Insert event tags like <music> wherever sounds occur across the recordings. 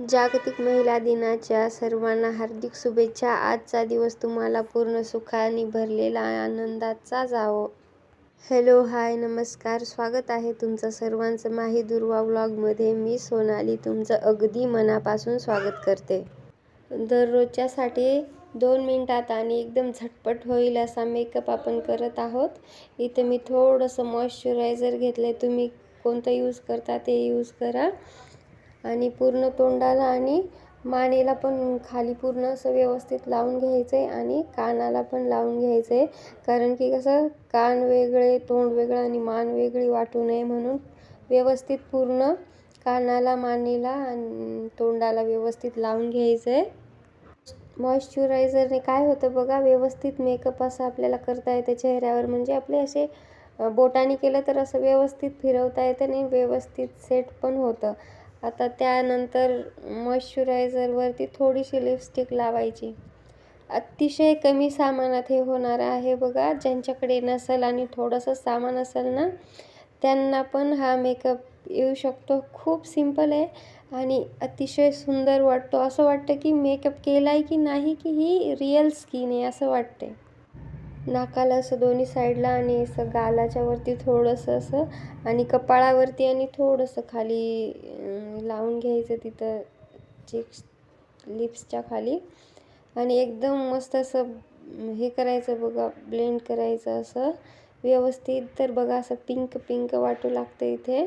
जागतिक महिला दिनाच्या सर्वांना हार्दिक शुभेच्छा. आजचा दिवस तुम्हाला पूर्ण सुखाने भरलेला आनंदाचा जावो. हॅलो हाय नमस्कार. स्वागत आहे तुमचं सर्वांचं माही दुर्वा व्लॉगमध्ये. मी सोनाली तुमचं अगदी मनापासून स्वागत करते. दररोजच्यासाठी दोन मिनटात आणि एकदम झटपट होईल असा मेकअप आपण करत आहोत. इथं मी थोडंसं मॉइश्चरायझर घेतलं आहे तुम्ही कोणतं यूज करता ते यूज करा. आणि पूर्ण तोंडाला आणि मानेला पण खाली पूर्ण असं व्यवस्थित लावून घ्यायचं आहे आणि कानाला पण लावून घ्यायचं आहे कारण की कसं कान वेगळे तोंड वेगळं आणि मान वेगळी वाटू नये म्हणून व्यवस्थित पूर्ण कानाला मानेला आणि तोंडाला व्यवस्थित लावून घ्यायचं आहे मॉइश्चरायझरने काय होतं बघा व्यवस्थित मेकअप असं आपल्याला करता येतं चेहऱ्यावर. म्हणजे आपले असे बोटाने केलं तर असं व्यवस्थित फिरवता येतं आणि व्यवस्थित सेट पण होतं. आता त्यानंतर मॉइश्चरायझरवरती थोडीशी लिपस्टिक लावायची. अतिशय कमी सामानात हे होणार आहे बघा. ज्यांच्याकडे नसेल आणि थोडंसं सामान असेल ना त्यांना पण हा मेकअप येऊ शकतो. खूप सिंपल आहे आणि अतिशय सुंदर वाटतो. असं वाटतं की मेकअप केला आहे की नाही की ही रिअल स्किन आहे असं वाटते नाकाला असं दोन्ही साईडला आणि असं गालाच्या वरती थोडंसं असं आणि कपाळावरती आणि थोडंसं खाली लावून घ्यायचं तिथं चिक्स लिप्सच्या खाली. आणि एकदम मस्त असं हे करायचं बघा ब्लेंड करायचं असं. व्यवस्थित. तर बघा असं पिंक पिंक वाटू लागतं इथे.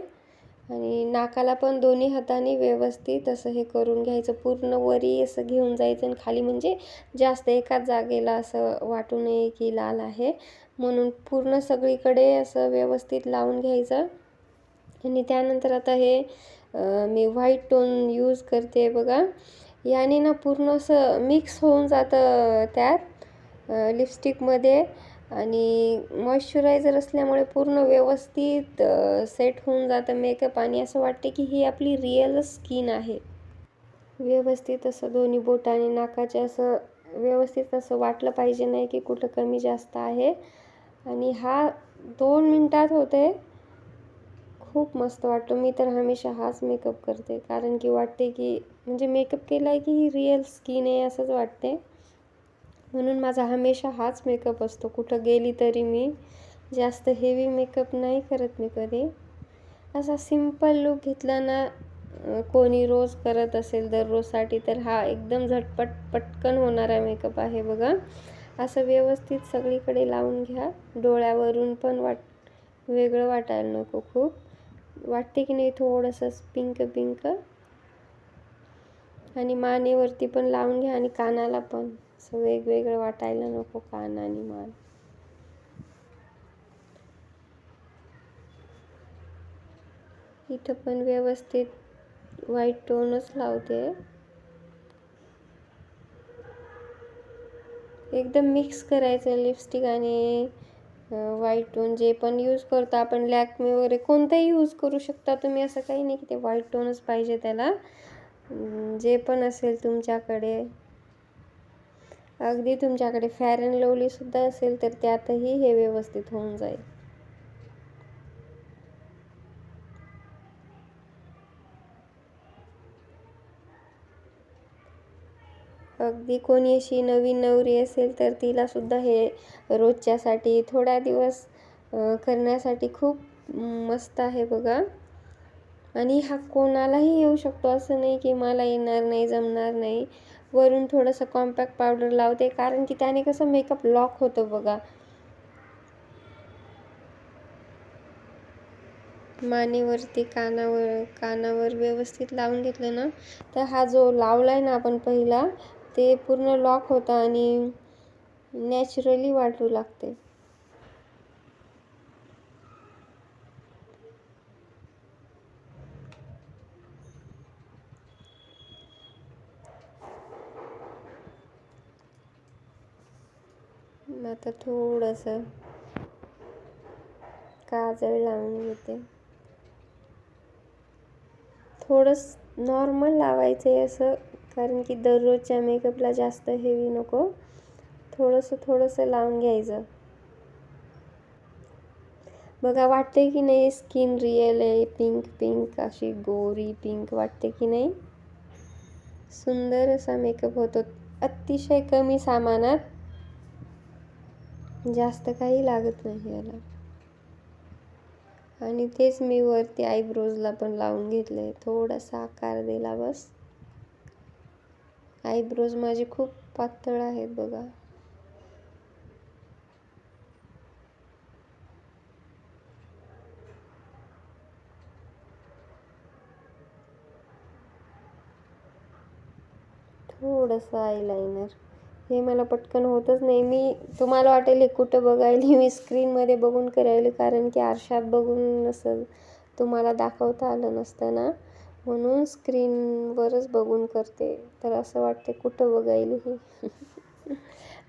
आणि नाकाला पण दोन्ही हाताने व्यवस्थित असं हे करून घ्यायचं. पूर्ण वरी असं घेऊन जायचं आणि खाली म्हणजे जास्त एकाच जागेला असं वाटू नये की लाल आहे. म्हणून पूर्ण सगळीकडे असं व्यवस्थित लावून घ्यायचं. आणि त्यानंतर आता हे मी व्हाईट टोन यूज करते बघा. याने ना पूर्ण असं मिक्स होऊन जातं त्यात लिपस्टिकमध्ये आणि मॉइश्चरायझर असल्यामुळे पूर्ण व्यवस्थित सेट होऊन जातं मेकअप आणि असं वाटते की ही आपली रिअल स्किन आहे. व्यवस्थित असं दोन्ही बोटाने नाकाचे असं व्यवस्थित असं वाटलं पाहिजे नाही की कुठं कमी जास्त आहे. आणि हा दोन मिनटात होते. खूप मस्त वाटतो. मी तर हमेशा हाच मेकअप करते. कारण की वाटते की म्हणजे मेकअप केला आहे की ही रिअल स्किन आहे असंच वाटते. म्हणून माझा हमेशा हाच मेकअप असतो. कुठं गेली तरी मी जास्त हेवी मेकअप नाही करत मी कधी. असा सिंपल लुक घेतला ना कोणी रोज करत असेल दररोजसाठी तर हा एकदम झटपट पटकन होणारा मेकअप आहे बघा. असं व्यवस्थित सगळीकडे लावून घ्या. डोळ्यावरून पण वाट वेगळं वाटायला नको खूप. वाटते की नाही थोडंसं पिंक पिंक आणि मानेवरती पण लावून घ्या आणि कानाला पण. असं वेगवेगळं वाटायला नको कान आणि मान. इथं पण व्यवस्थित व्हाईट टोनच लावते. एकदम मिक्स करायचं लिपस्टिक आणि व्हाईट टोन जे पण यूज करतो आपण लॅकमे वगैरे कोणताही यूज करू शकता तुम्ही असं काही नाही की ते व्हाईट टोनच पाहिजे त्याला. जे पण असेल तुमच्याकडे. अगदी तुमच्याकडे फॅर अँड लवलीसुद्धा असेल तर त्यातही हे व्यवस्थित होऊन जाईल. अगदी कोणी अशी नवीन नवरी असेल तर तिलासुद्धा हे रोजच्यासाठी थोडा दिवस करण्यासाठी खूप मस्त आहे बघा. आणि हा कोणालाही येऊ शकतो असं नाही की मला येणार नाही जमणार नाही. वरून थोडंसं कॉम्पॅक्ट पावडर लावते कारण की त्याने कसं मेकअप लॉक होतं बघा. मानेवरती कानावर कानावर व्यवस्थित लावून घेतलं ना तर हा जो लावला आहे ना आपण पहिला ते पूर्ण लॉक होतं आणि नॅचरली वाटू लागते. आता थोडंसं काजळ लावून घेते. थोडंस नॉर्मल लावायचं आहे असं कारण की दररोजच्या मेकअपला जास्त हेवी नको. थोडंसं थोडंसं लावून घ्यायचं. बघा वाटते की नाही स्किन रिअल आहे पिंक पिंक अशी गोरी पिंक वाटते की नाही? सुंदर असा मेकअप होतो. अतिशय कमी सामानात. जास्त काही लागत नाही याला. आणि तेच मी वरती आयब्रोजला पण लावून घेतलंय. थोडासा आकार दिला बस. आयब्रोज माझे खूप पातळ आहेत बघा. थोडंसं आयलायनर. हे मला पटकन होतच नाही. मी तुम्हाला वाटेल हे कुठं बघायली मी स्क्रीनमध्ये बघून करायली कारण की आरशात बघून नसल तुम्हाला दाखवता आलं नसतं ना म्हणून स्क्रीनवरच बघून करते. तर असं वाटते कुठं बघायली हे. <laughs>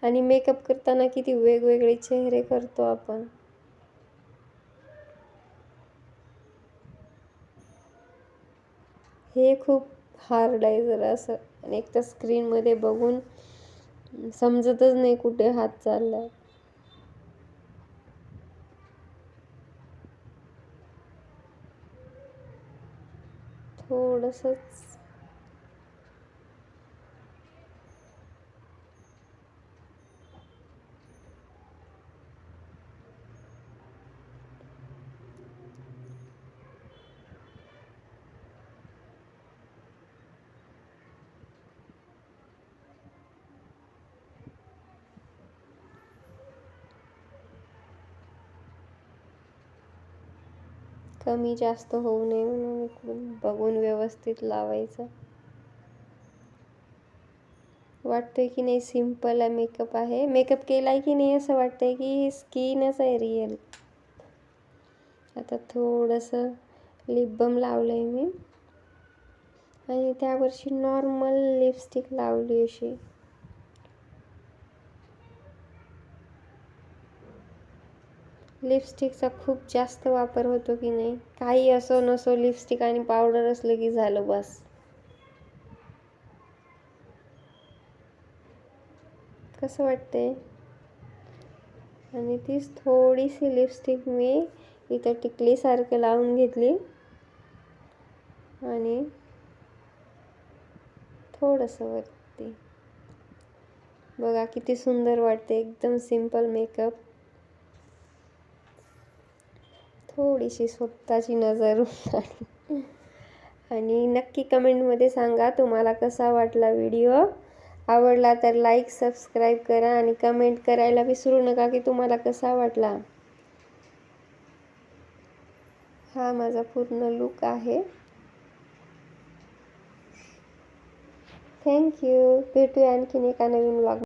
आणि मेकअप करताना किती वेगवेगळे चेहरे करतो आपण. हे खूप हार्ड आहे जरा असं. आणि एक तर स्क्रीनमध्ये बघून समजतच नाही कुठे हात चाललाय. थोडंसंच. कमी जास्त होऊ नये म्हणून इकडून बघून व्यवस्थित लावायचं. वाटतंय की नाही सिंपल आहे मेकअप आहे. मेकअप केला आहे की नाही असं वाटतंय की स्किनच आहे रिअल आता थोडंसं लिपबम लावलं लावलंय मी. आणि त्यावर्षी नॉर्मल लिपस्टिक लावली अशी. लिपस्टिकचा खूप जास्त वापर होतो की नाही? काही असो नसो लिपस्टिक आणि पावडर असलं की झालं बस. कसं वाटते आणि तीच थोडीशी लिपस्टिक मी इथं टिकलीसारखं लावून घेतली. आणि थोडंसं वरती. बघा किती सुंदर वाटते एकदम सिंपल मेकअप थोडीशी स्वतःची नजर आणि नक्की कमेंटमध्ये सांगा तुम्हाला कसा वाटला व्हिडिओ. आवडला तर लाईक सबस्क्राईब करा आणि कमेंट करायला विसरू नका की तुम्हाला कसा वाटला. हा माझा पूर्ण लुक आहे. थँक्यू भेटूया आणखीन एका नवीन ब्लॉग